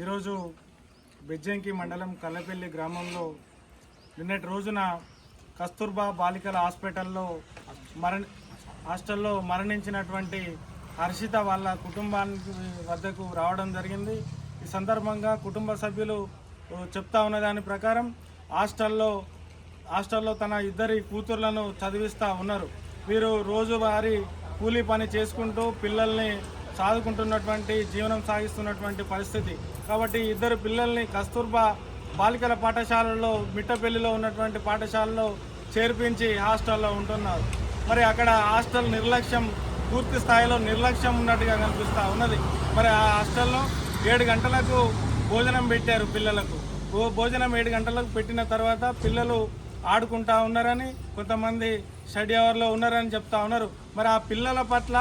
ఈరోజు బెజ్జంకి మండలం కల్లపల్లి గ్రామంలో నిన్నటి రోజున కస్తూర్బా బాలికల హాస్పిటల్లో మరణ హాస్టల్లో మరణించినటువంటి హర్షిత వాళ్ళ కుటుంబానికి వద్దకు రావడం జరిగింది. ఈ సందర్భంగా కుటుంబ సభ్యులు చెప్తా ఉన్న దాని ప్రకారం హాస్టల్లో హాస్టల్లో తన ఇద్దరి కూతుర్లను చదివిస్తూ ఉన్నారు. వీరు రోజువారీ కూలీ పని చేసుకుంటూ పిల్లల్ని సాదుకుంటున్నటువంటి జీవనం సాగిస్తున్నటువంటి పరిస్థితి. కాబట్టి ఇద్దరు పిల్లల్ని కస్తూర్బా బాలికల పాఠశాలలో మిట్టపల్లిలో ఉన్నటువంటి పాఠశాలలో చేర్పించి హాస్టల్లో ఉంటున్నారు. మరి అక్కడ హాస్టల్ నిర్లక్ష్యం పూర్తి స్థాయిలో నిర్లక్ష్యం ఉన్నట్టుగా కనిపిస్తూ ఉన్నది. మరి ఆ హాస్టల్లో ఏడు గంటలకు భోజనం పెట్టారు పిల్లలకు. భోజనం ఏడు గంటలకు పెట్టిన తర్వాత పిల్లలు ఆడుకుంటా ఉన్నారని కొంతమంది స్టడీ అవర్లో ఉన్నారని చెప్తా ఉన్నారు. మరి ఆ పిల్లల పట్ల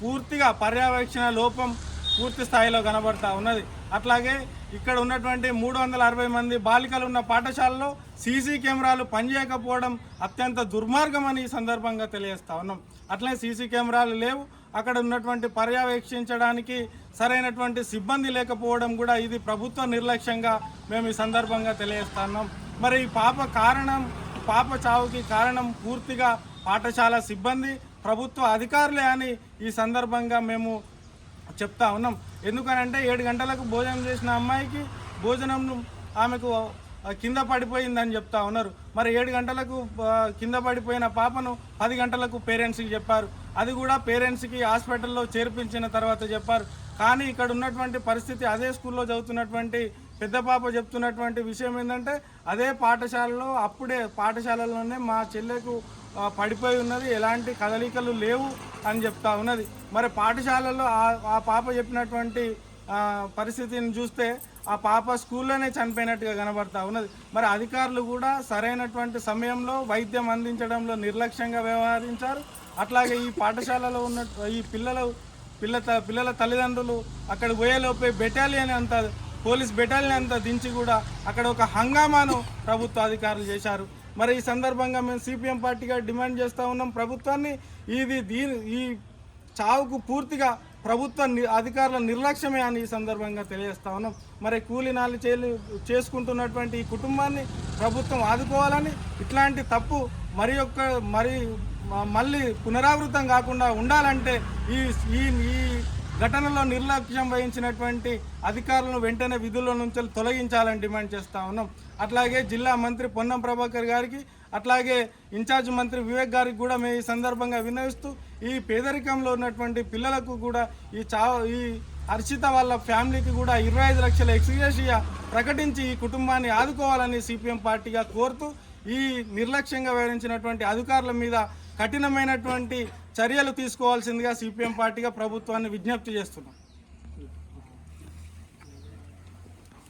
పూర్తిగా పర్యవేక్షణ లోపం పూర్తి స్థాయిలో కనబడతా ఉన్నది. అట్లాగే ఇక్కడ ఉన్నటువంటి మూడు వందల అరవై మంది బాలికలు ఉన్న పాఠశాలలో సీసీ కెమెరాలు పనిచేయకపోవడం అత్యంత దుర్మార్గం అని ఈ సందర్భంగా తెలియజేస్తా ఉన్నాం. అట్లనే సీసీ కెమెరాలు లేవు. అక్కడ ఉన్నటువంటి పర్యవేక్షించడానికి సరైనటువంటి సిబ్బంది లేకపోవడం కూడా ఇది ప్రభుత్వ నిర్లక్ష్యంగా మేము ఈ సందర్భంగా తెలియజేస్తా ఉన్నాం. మరి ఈ పాప కారణం పాప చావుకి కారణం పూర్తిగా పాఠశాల సిబ్బంది ప్రభుత్వ అధికారులే అని ఈ సందర్భంగా మేము చెప్తా ఉన్నాం. ఎందుకనంటే ఏడు గంటలకు భోజనం చేసిన అమ్మాయికి భోజనం ఆమెకు కింద పడిపోయిందని చెప్తా ఉన్నారు. మరి ఏడు గంటలకు కింద పడిపోయిన పాపను పది గంటలకు పేరెంట్స్కి చెప్పారు. అది కూడా పేరెంట్స్కి హాస్పిటల్లో చేర్పించిన తర్వాత చెప్పారు. కానీ ఇక్కడ ఉన్నటువంటి పరిస్థితి అదే స్కూల్లో చదువుతున్నటువంటి పెద్ద పాప చెప్తున్నటువంటి విషయం ఏంటంటే అదే పాఠశాలలో అప్పుడే పాఠశాలలోనే మా చెల్లెకు పడిపోయి ఉన్నది ఎలాంటి కదలికలు లేవు అని చెప్తా ఉన్నది. మరి పాఠశాలలో ఆ- ఆ పాప చెప్పినటువంటి పరిస్థితిని చూస్తే ఆ పాప స్కూల్లోనే చనిపోయినట్టుగా కనబడతా ఉన్నది. మరి అధికారులు కూడా సరైనటువంటి సమయంలో వైద్యం అందించడంలో నిర్లక్ష్యంగా వ్యవహరించారు. అట్లాగే ఈ పాఠశాలలో ఉన్న ఈ పిల్లలు పిల్ల త- పిల్లల తల్లిదండ్రులు అక్కడ పోయేలోపే బెటాలియన్ అంత పోలీస్ బెటాలియన్ అంతా దించి కూడా అక్కడ ఒక హంగామాను ప్రభుత్వ అధికారులు చేశారు. మరి ఈ సందర్భంగా మేము సిపిఎం పార్టీగా డిమాండ్ చేస్తూ ఉన్నాం. ప్రభుత్వాన్ని ఇది దీని ఈ చావుకు పూర్తిగా ప్రభుత్వ ని- అధికారుల నిర్లక్ష్యమే అని ఈ సందర్భంగా తెలియజేస్తా ఉన్నాం. మరి కూలీనాలు చేలి చేసుకుంటున్నటువంటి ఈ కుటుంబాన్ని ప్రభుత్వం ఆదుకోవాలని ఇట్లాంటి తప్పు మరి యొక్క మరి మళ్ళీ పునరావృతం కాకుండా ఉండాలంటే ఈ ఈ ఘటనలో నిర్లక్ష్యం వహించినటువంటి అధికారులను వెంటనే విధుల నుంచి తొలగించాలని డిమాండ్ చేస్తా ఉన్నాం. అట్లాగే జిల్లా మంత్రి పొన్నం ప్రభాకర్ గారికి అట్లాగే ఇన్ఛార్జ్ మంత్రి వివేక్ గారికి కూడా మేము ఈ సందర్భంగా విన్నవిస్తూ ఈ పేదరికంలో ఉన్నటువంటి పిల్లలకు కూడా ఈ చా ఈ హర్షిత వాళ్ళ ఫ్యామిలీకి కూడా ఇరవై ఐదు లక్షల ఎక్స్గ్రేషియా ప్రకటించి ఈ కుటుంబాన్ని ఆదుకోవాలని సిపిఎం పార్టీగా కోరుతూ ఈ నిర్లక్ష్యంగా వ్యవహరించినటువంటి అధికారుల మీద కఠినమైనటువంటి చర్యలు తీసుకోవాల్సిందిగా సిపిఎం పార్టీగా ప్రభుత్వాన్ని విజ్ఞప్తి చేస్తున్నాం.